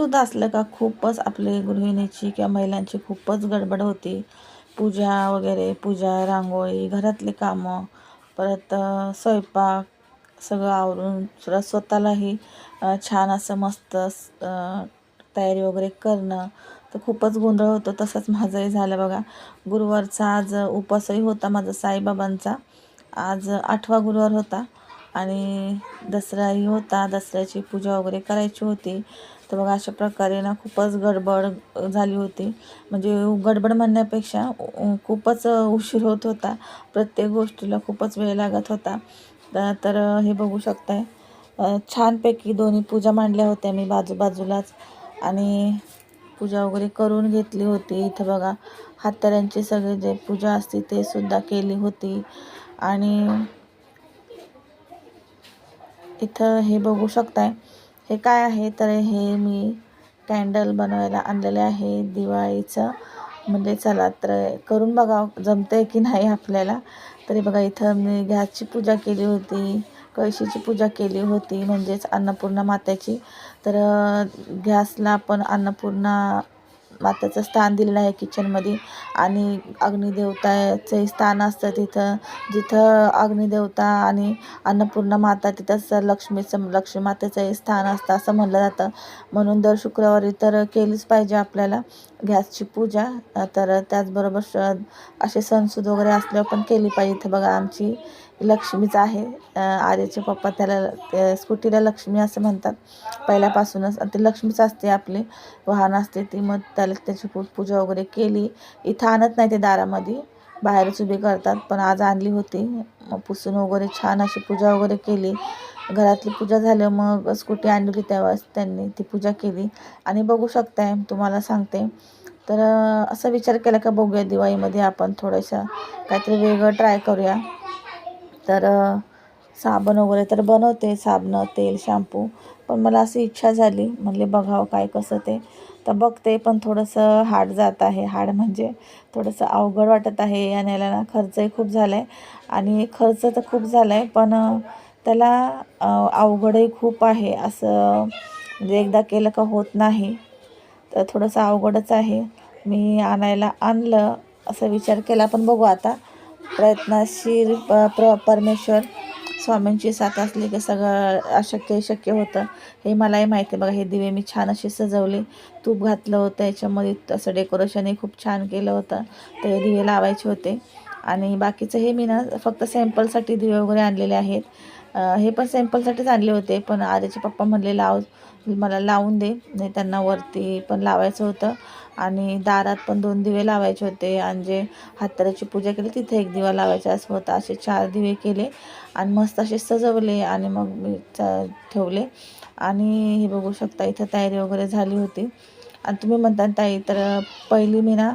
सुद्धा असलं का खूपच आपले गृहिणीची किंवा महिलांची खूपच गडबड होती. पूजा वगैरे पूजा रांगोळी घरातली कामं परत स्वयंपाक सगळं आवरून सुद्धा स्वतःलाही छान असं मस्त तयारी वगैरे करणं तर खूपच गोंधळ होतो. तसंच माझंही झालं बघा. गुरुवारचा आज उपवासही होता माझा साईबाबांचा. आज आठवा गुरुवार होता आणि दसराही होता. दसऱ्याची पूजा वगैरे करायची होती. तर बघा अशा प्रकारे ना खूपच गडबड झाली होती. म्हणजे गडबड म्हणण्यापेक्षा खूपच उशीर होत होता. प्रत्येक गोष्टीला खूपच वेळ लागत होता. तर हे बघू शकताय. छानपैकी दोन्ही पूजा मांडल्या होत्या मी बाजूबाजूलाच. आणि पूजा वगैरे करून घेतली होती. इथं बघा हातऱ्यांची सगळी जे पूजा असते ते सुद्धा केली होती. आणि इथं हे बघू शकताय. हे काय आहे? तर हे मी कॅन्डल बनवायला आणलेले आहे दिवाळीचं. म्हणजे चला तर करून बघा आहे की नाही आपल्याला. तरी बघा इथं मी गॅसची पूजा केली होती कळशीची पूजा केली होती म्हणजेच अन्नपूर्णा मात्याची तर गॅसला आपण अन्नपूर्णा मातेचं स्थान दिलेलं आहे किचनमध्ये. आणि अग्निदेवताचंही स्थान असतं तिथं. जिथं अग्निदेवता आणि अन्नपूर्णा माता तिथंच लक्ष्मीचं लक्ष्मी मातेचं स्थान असतं असं म्हणलं जातं. म्हणून दर शुक्रवारी तर केलीच पाहिजे आपल्याला गॅसची पूजा. तर त्याचबरोबर श असे सणसूद वगैरे असल्यावर पण केली पाहिजे. इथं बघा आमची लक्ष्मीच आहे. आर्याचे पप्पा त्याला त्या स्कूटीला लक्ष्मी असं म्हणतात. पहिल्यापासूनच. आणि ते लक्ष्मीच असते आपली वाहन असते ती. मग त्याला त्याची पूजा वगैरे केली. इथं आणत नाही ते दारामध्ये. बाहेरच उभी करतात. पण आज आणली होती. मग पुसून वगैरे छान अशी पूजा वगैरे केली. घरातली पूजा झाली मग स्कूटी आणली त्यावेळेस त्यांनी. ती पूजा केली. आणि बघू शकताय तुम्हाला सांगते. तर असा विचार केला का बघूया दिवाळीमध्ये आपण थोडंसं. काहीतरी वेगळं ट्राय करूया. तर साबण वगैरे तर बनवते साबणं तेल शॅम्पू. पण मला अशी इच्छा झाली. म्हणले बघावं काय कसं ते. तर बघते पण थोडंसं हार्ड जात आहे. हार्ड म्हणजे थोडंसं अवघड वाटत आहे. आणायला ना खर्चही खूप झाला आहे आणि खर्च तर खूप झाला आहे पण त्याला अवघडही खूप आहे. असं म्हणजे एकदा केलं का होत नाही. तर थोडंसं अवघडच आहे. मी आणायला आणलं असा विचार केला. पण बघू आता. प्रयत्नशील प प्र परमेश्वर स्वामींची साथ असली की सगळं अशक्य शक्य होतं. हे मलाही माहिती आहे. बघा हे दिवे मी छान असे सजवले. तूप घातलं होतं. याच्यामध्ये असं डेकोरेशनही खूप छान केलं होतं. ते दिवे लावायचे होते. आणि बाकीचं हे मी ना फक्त सॅम्पलसाठी दिवे वगैरे आणलेले आहेत. हे पण सॅम्पलसाठीच आणले होते पण आर्याचे पप्पा म्हणले लाव मला लावून दे. नाही त्यांना वरती पण लावायचं होतं. आणि दारात पण दोन दिवे लावायचे होते. आणि जे हाताराची पूजा केली तिथे एक दिवा लावायचा असं होता. असे चार दिवे केले आणि मस्त असे सजवले आणि मग मी च- ठेवले. आणि हे बघू शकता इथं तयारी वगैरे झाली होती. आणि तुम्ही म्हणता ताई तर पहिली मी ना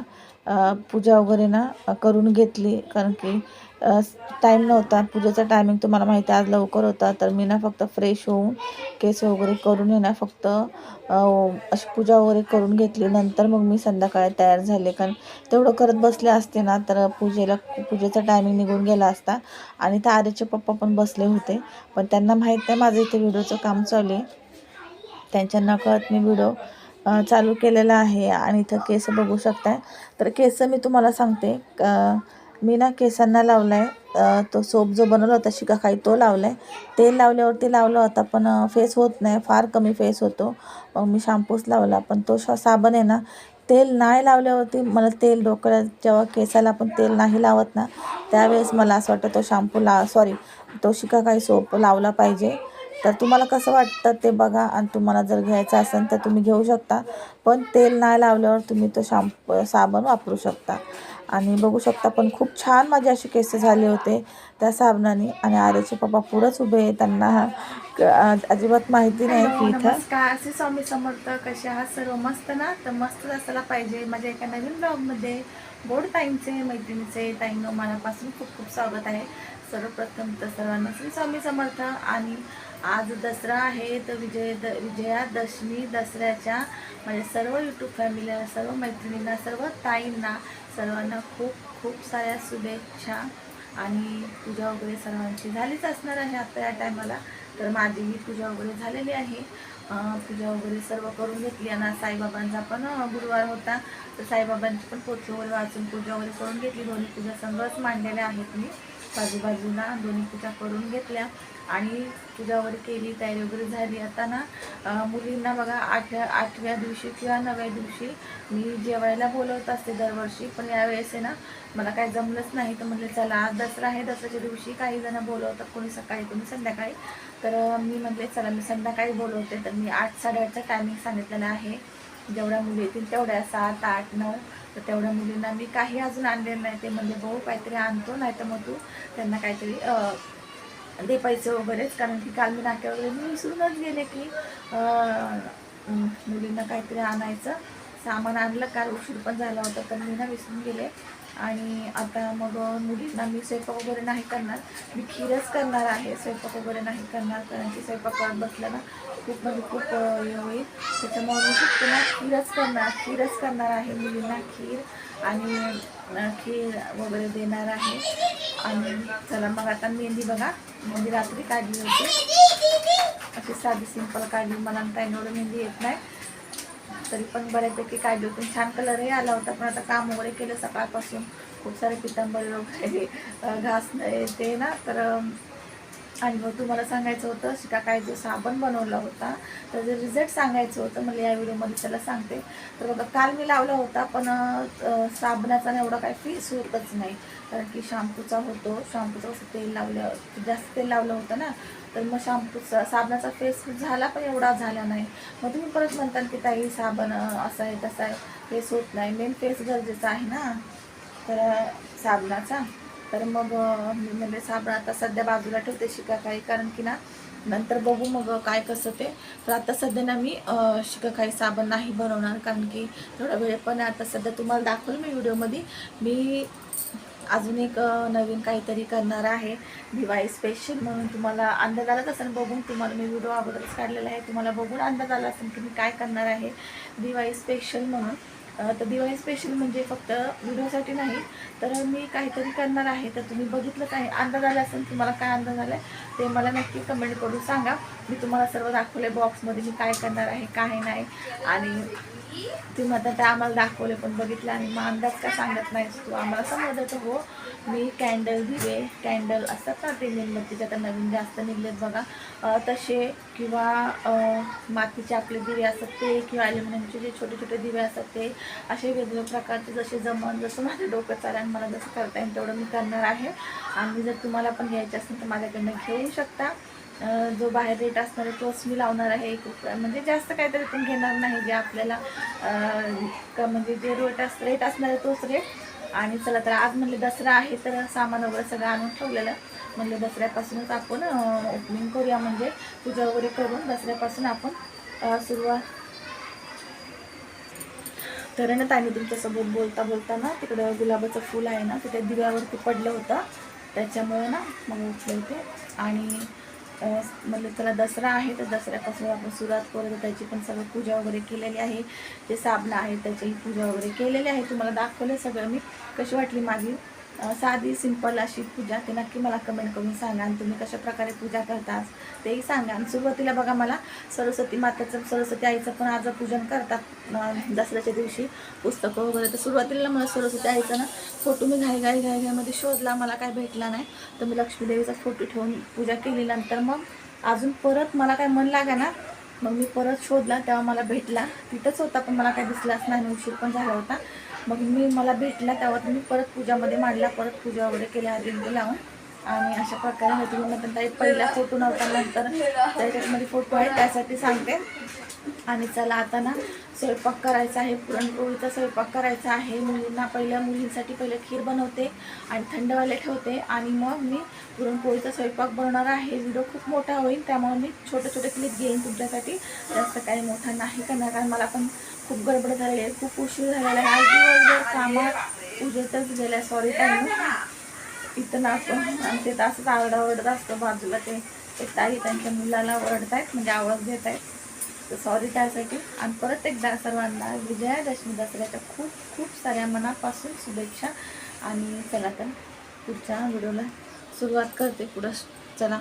पूजा वगैरे ना करून घेतली. कारण की टाईम नव्हता. पूजेचा टायमिंग तुम्हाला माहिती आहे आज लवकर होता. तर मी ना फक्त फ्रेश होऊन केस वगैरे करून आहे ना फक्त अशी पूजा वगैरे करून घेतली. नंतर मग मी संध्याकाळी तयार झाले. कारण तेवढं करत बसले असते ना तर पूजेला पूजेचा टायमिंग निघून गेला असता. आणि त्या आरेचे पप्पा पण बसले होते. पण त्यांना माहीत नाही माझं इथे व्हिडिओचं काम चालू आहे. त्यांच्या नकळत मी व्हिडिओ चालू केलेला आहे. आणि इथं केस बघू शकताय. तर केस मी तुम्हाला सांगते. का मी ना केसांना लावला आहे तो सोप जो बनवला होता शिकाखाई तो लावला आहे तेल लावल्यावरती लावला होता पण फेस होत नाही. फार कमी फेस होतो. मग मी शॅम्पूच लावला पण तो श साबण आहे ना तेल नाही लावल्यावरती मला तेल डोक्याला जेव्हा केसाला आपण तेल नाही लावत ना त्यावेळेस मला असं वाटतं तो शॅम्पू ला सॉरी तो शिकाखाई सोप लावला पाहिजे. तर तुम्हाला कसं वाटतं ते बघा आणि तुम्हाला जर घ्यायचं असेल तर तुम्ही घेऊ शकता. पण तेल नाही लावल्यावर तुम्ही तो शॅम्पू साबण वापरू शकता. आणि बघू शकता पण खूप छान माझे असे केस झाले होते त्या साबणाने. आणि आर्याचे पप्पा पुढंच उभे आहे त्यांना अजिबात माहिती नाही की इथं. नमस्कार. असे स्वामी समर्थ कसे आहात? सर्व मस्त ना? तर मस्तच असायला पाहिजे. माझ्या एका नवीन ब्लॉगमध्ये गोड ताईंचे मैत्रिणीचे ताईंनो मनापासून खूप खूप स्वागत आहे. सर्वप्रथम तर सर्वांना श्री स्वामी समर्थ. आणि आज दसरा आहे तर विजय द विजयादशमी दसऱ्याच्या माझ्या सर्व यूट्यूब फॅमिलीला सर्व मैत्रिणींना सर्व ताईंना सर्वांना खूप खूप साऱ्या शुभेच्छा. आणि पूजा वगैरे सर्वांची झालीच असणार आहे आता या टायमाला. तर माझीही पूजा वगैरे झालेली आहे. पूजा वगैरे सर्व करून घेतली आणि साईबाबांचा पण गुरुवार होता. तर साईबाबांची पण पोथी वगैरे वाचून पूजा वगैरे करून घेतली. दोन्ही पूजा संघच मांडलेल्या आहेत मी. बाजूबाजूला दोन्ही पूजा करून घेतल्या. आणि तुझ्यावर केली तयारी वगैरे झाली. आता ना मुलींना बघा आठव्या आठव्या दिवशी किंवा नव्या दिवशी मी जेवायला बोलवत असते दरवर्षी. पण यावेळेस आहे ना मला काय जमलंच नाही. तर म्हटलं चला आज दसरा आहे. दसऱ्याच्या दिवशी काही जण बोलवतात कोणी सकाळी कोणी संध्याकाळी. तर मी म्हटले चला मी संध्याकाळी बोलवते. तर मी आठ साडेआठचा टायमिंग सांगितलेला आहे. जेवढ्या मुली येतील तेवढ्या सात आठ नऊ. तर तेवढ्या मुलींना मी काही अजून आणलेलं नाही. ते म्हणजे भाऊ काहीतरी आणतो नाही तर मग तू त्यांना काहीतरी दे पैसे वगैरेच कारण की काल मी नाक्यावर वगैरे मी विसरूनच गेले की मुलींना काहीतरी आणायचं. सामान आणलं काल उशीर पण झाला होता तर मी ना विसरून गेले. आणि आता मग मुलींना मी स्वयंपाक वगैरे नाही करणार. मी खीरच करणार आहे स्वयंपाक वगैरे नाही करणार कारण की स्वयंपाक करत बसलं ना खूप म्हणजे खूप हे होईल. त्याच्यामुळे मी फक्त ना खीरच करणार खीरच करणार आहे मुलींना खीर आणि खीर वगैरे देणार आहे. आणि चला मग आता मेहंदी बघा. मेहंदी रात्री काढली होती. अशी साधी सिंपल काढली. मला काही एवढं मेहंदी येत नाही. तरी पण बऱ्यापैकी काढली पण छान कलरही आला होता. पण आता काम वगैरे केलं सकाळपासून. खूप सारे पितांबरी वगैरे घास नाही ते ना तर आणि मग तुम्हाला सांगायचं होतं शिका काय जो साबण बनवला होता त्याचं रिझल्ट सांगायचं होतं मला या व्हिडिओमध्ये त्याला सांगते. तर बघा काल मी लावला होता पण साबणाचा एवढा काही फीस होतच नाही. कारण की शॅम्पूचा होतो शॅम्पूचं कसं तेल लावलं जास्त तेल लावलं होतं ना तर मग शॅम्पूचा साबणाचा फेस झाला पण एवढा झाला नाही. मग तुम्ही परत म्हणताल की ताई साबण असा असं आहे तसं आहे फेस होत नाही. मेन फेस गरजेचा आहे ना? तर साबणाचा. तर मग मी म्हणजे साबण आता सध्या बाजूला ठेवते शिकाकाई कारण की ना नंतर बघू मग काय कसं ते. तर आता सध्या ना मी शिकाकाई साबण नाही बनवणार कारण की थोडा वेळ पण आता सध्या तुम्हाला दाखवलं मी व्हिडिओमध्ये. मी अजून एक नवीन काहीतरी करणार आहे. दिवाळी स्पेशल म्हणून तुम्हाला अंदाज आलाच असेल बघून तुम्हाला मी व्हिडिओ अगोदरच काढलेला आहे. तुम्हाला बघून अंदाज आला असेल की मी काय करणार आहे. दिवाळी स्पेशल म्हणून. तर दिवाळी स्पेशल म्हणजे फक्त व्हिडिओसाठी नाही तर मी काहीतरी करणार आहे तर तुम्ही बघितलं काय अंदाज आला असेल तुम्हाला काय अंदाज आला आहे ते मला नक्की कमेंट करून सांगा. मी तुम्हाला सर्व दाखवले बॉक्समध्ये मी काय करणार आहे काय नाही. आणि तुम्ही आता ते आम्हाला दाखवले पण बघितलं आणि मग अंदाज का सांगत नाही तू. आम्हाला समजत हो. मी कॅन्डल दिवे कॅन्डल असतात ना ते मेणबत्तीचे आता नवीन जास्त निघलेत बघा. तसे किंवा मातीचे आपले दिवे असतात ते किंवा ॲल्युमिनियमचे जे छोटे छोटे दिवे असतात ते असे वेगवेगळ्या प्रकारचे जसे जमन जसं माझं डोकं चालेल मला जसं करता येईल तेवढं मी करणार आहे. आणि जर तुम्हाला पण घ्यायचे असेल तर माझ्याकडनं घेऊ शकता. जो बाहेर रेट असणार आहे तोच मी लावणार आहे एक रुपया. म्हणजे जास्त काहीतरी पण घेणार नाही जे आपल्याला का म्हणजे जे रेट अस रेट असणार आहे तोच रेट आणि चला तर आज म्हणले दसरा आहे तर सामान वगैरे सगळं आणून ठेवलेलं. म्हणलं दसऱ्यापासूनच आपण ओपनिंग करूया म्हणजे पूजा वगैरे करून दसऱ्यापासून आपण सुरुवात. तर ना ताईने तुमच्यासोबत बोलता बोलता ना तिकडं गुलाबाचं फूल आहे ना तिथे दिव्यावरती पडलं होतं. त्याच्यामुळे ना मग उठले होते आणि म्हटलं चला त्याला दसरा आहे तर दसऱ्यापासून आपण सुरुवात करू तर त्याची पण सगळं पूजा वगैरे केलेली आहे. जे साबणं आहे त्याचीही पूजा वगैरे केलेली आहे. तुम्हाला दाखवलं सगळं मी. कशी वाटली माझी साधी सिंपल अशी पूजा. ते नक्की मला कमेंट करून सांगा आणि तुम्ही कशा प्रकारे पूजा करता तेही सांगा. आणि सुरुवातीला बघा मला सरस्वती माताचं सरस्वती आईचं पण आज पूजन करतात दसऱ्याच्या दिवशी पुस्तकं वगैरे. तर सुरुवातीला मला सरस्वती आईचा ना फोटो मी घाई घाई घाई घाईमध्ये शोधला मला काय भेटला नाही. तर मी लक्ष्मीदेवीचा फोटो ठेवून पूजा केली. नंतर मग अजून परत मला काय मन लागा ना मग मी परत शोधला तेव्हा मला भेटला. तिथंच होता पण मला काय दिसलाच नाही. उशीर पण झाला होता. मग मी मला भेटला त्यावर मी परत पूजामध्ये मांडला परत पूजा वगैरे केल्या आधी लावून. आणि अशा प्रकारे मी मग त्यांचा एक पहिला फोटो नव्हता नंतर त्याच्यामध्ये फोटो आहे त्यासाठी सांगते. आणि चला आता ना स्वयंपाक करायचा आहे. पुरणपोळीचा स्वयंपाक करायचा आहे. मुलींना पहिल्या मुलींसाठी पहिलं खीर बनवते आणि थंडवाले ठेवते. आणि मग मी पुरणपोळीचा स्वयंपाक बनवणार आहे. व्हिडिओ खूप मोठा होईल त्यामुळे मी छोटे छोटे क्लिप घेईन तुमच्यासाठी. जास्त काही मोठा नाही करणार कारण मला पण खूप गडबड झालेली आहे. खूप उशीर झालेला आहे. आज दिवसभर कामात उजेतच गेल्या सॉरी टाईम इथं ना आमच्या इथं असंच आरडा ओरडत असतं. बाजूला ते ताई त्यांच्या मुलाला ओरडतायत म्हणजे आवाज घेत आहेत तर सॉरी त्यासाठी. आणि परत एकदा सर्वांना विजयादशमी दसऱ्याच्या खूप खूप साऱ्या मनापासून शुभेच्छा. आणि चला तर पुढच्या व्हिडिओला सुरुवात करते पुढं. चला.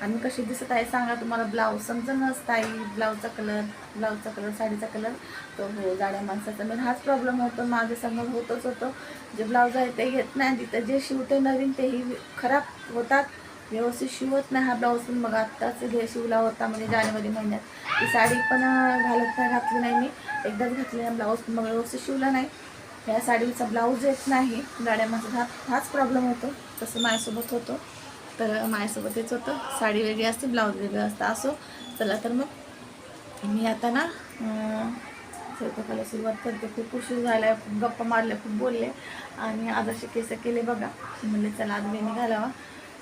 आणि कशी दिसत आहे सांगा तुम्हाला. ब्लाऊज समजणच ताई. ब्लाऊजचा कलर ब्लाऊजचा कलर साडीचा कलर तो हो जाड्या माणसाचा. मेन हाच प्रॉब्लेम होतो. माझ्यासमोर होतच होतो. जे ब्लाऊज आहे ते घेत नाही. तिथं जे शिवते नवीन तेही खराब होतात. व्यवस्थित शिवत नाही हा ब्लाऊज पण. बघा आत्ताच घे शिवला होता म्हणजे जानेवारी महिन्यात. ती साडी पण घालत नाही घातली नाही मी. एकदाच घातली नाही ब्लाऊज पण मग व्यवस्थित शिवला नाही. ह्या साडीचा ब्लाऊज येत नाही. गाड्या माझा हा हाच प्रॉब्लेम होतो. तसं माझ्यासोबत होतो. तर माझ्यासोबत हेच होतं. साडी वेगळी असते ब्लाऊज वेगळं असतं असो. चला तर मग. मी आता ना अं, स्वयंपाकाला सुरुवात करते. खूप उशीर झाला खूप गप्पा मारल्या खूप बोलले. आणि आदर्श केसं केस केले बघा. म्हणले चला आज वेणी घालावा.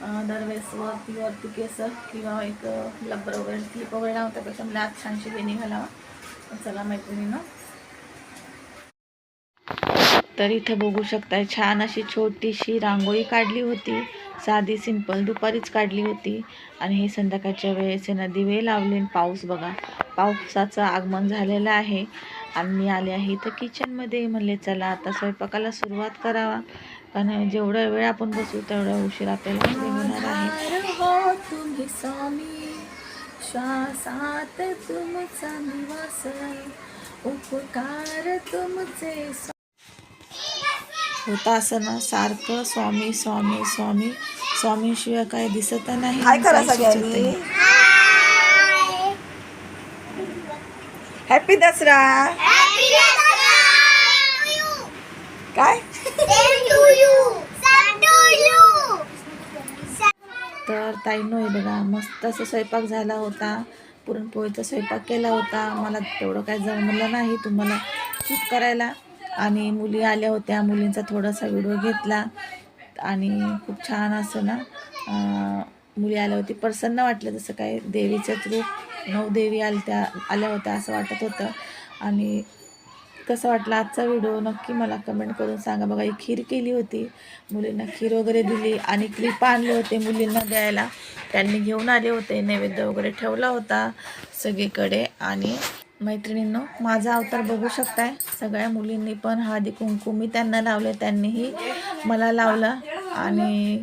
दरवेळेस वरती वरती केस किंवा एक लब्बर वगैरे क्लिप वगैरे लावता त्यापेक्षा मला आज छानशी वेणी घालावा. चला मैत्रिणीनं. तर इथं बघू शकताय छान अशी छोटीशी रांगोळी काढली होती. साधी सिंपल दुपारीच काढली होती. आणि हे संध्याकाळच्या वेळेस हे ना दिवे लावले पाऊस बघा. पावसाचं आगमन झालेलं आहे. आणि मी आले आहे इथं किचनमध्ये म्हणले चला आता स्वयंपाकाला सुरुवात करावा. कारण जेवढा वेळ आपण बसू तेवढा उशीर आपल्याला होणार आहे. आधार हो स्वामी श्वासात तुमचा निवास उपकार तुमचे होता असं ना सारखं स्वामी स्वामी स्वामी स्वामीशिवाय काय दिसत. नाही. हॅपी दसरा. काय? ताईनो आहे बघा मस्त असं स्वयंपाक झाला होता पुरणपोळीचा स्वयंपाक केला होता. मला तेवढं काय जमलं नाही तुम्हाला शूट करायला. आणि मुली आल्या होत्या मुलींचा थोडासा व्हिडिओ घेतला. आणि खूप छान असं ना मुली आल्या होती. प्रसन्न वाटलं जसं काय देवीचंच रूप नऊ देवी आल्या त्या आल्या होत्या असं वाटत होतं. आणि कसं वाटलं आजचा व्हिडिओ? नक्की मला कमेंट करून सांगा. बघा ही खीर केली होती. मुलींना खीर वगैरे दिली आणि क्लिप आणले होते मुलींना द्यायला. त्यांनी घेऊन आले होते नैवेद्य वगैरे ठेवला होता सगळीकडे. आणि मैत्रिणींनो माझा अवतार बघू शकताय. सगळ्या मुलींनी पण हळदी कुंकू मी त्यांना लावले त्यांनीही मला लावलं. आणि